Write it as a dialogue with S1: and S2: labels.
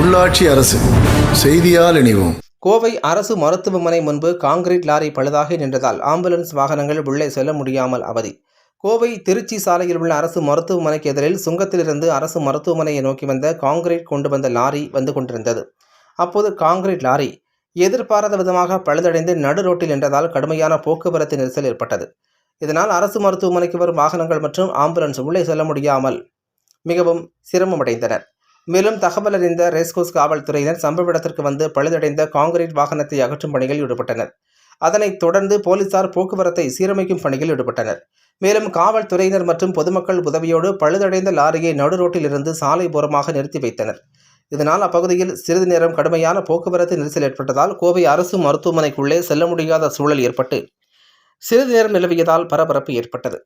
S1: உள்ளாட்சி அரசு செய்தியால் இணைவோம்.
S2: கோவை அரசு மருத்துவமனை முன்பு காங்கிரீட் லாரி பழுதாகி நின்றதால் ஆம்புலன்ஸ் வாகனங்கள் உள்ளே செல்ல முடியாமல் அவதி. கோவை திருச்சி சாலையில் உள்ள அரசு மருத்துவமனைக்கு எதிரில் சுங்கத்திலிருந்து அரசு மருத்துவமனையை நோக்கி வந்த காங்கிரீட் கொண்டு வந்த லாரி வந்து கொண்டிருந்தது. அப்போது காங்கிரீட் லாரி எதிர்பாராத விதமாக பழுதடைந்து நடு ரோட்டில் நின்றதால் கடுமையான போக்குவரத்து நெரிசல் ஏற்பட்டது. இதனால் அரசு மருத்துவமனைக்கு வரும் வாகனங்கள் மற்றும் ஆம்புலன்ஸ் உள்ளே செல்ல முடியாமல் மிகவும் சிரமமடைந்தனர். மேலும் தகவல் அறிந்த ரேஸ்கோஸ் காவல்துறையினர் சம்பவ இடத்திற்கு வந்து பழுதடைந்த காங்கிரீட் வாகனத்தை அகற்றும் பணியில் ஈடுபட்டனர். அதனைத் தொடர்ந்து போலீசார் போக்குவரத்தை சீரமைக்கும் பணியில் ஈடுபட்டனர். மேலும் காவல்துறையினர் மற்றும் பொதுமக்கள் உதவியோடு பழுதடைந்த லாரியை நடு ரோட்டில் இருந்து சாலை ஓரமாக நிறுத்தி வைத்தனர். இதனால் அப்பகுதியில் சிறிது நேரம் கடுமையான போக்குவரத்து நெரிசல் ஏற்பட்டதால் கோவை அரசு மருத்துவமனைக்குள்ளே செல்ல முடியாத சூழல் ஏற்பட்டு சிறிது நேரம் நிலவியதால் பரபரப்பு ஏற்பட்டது.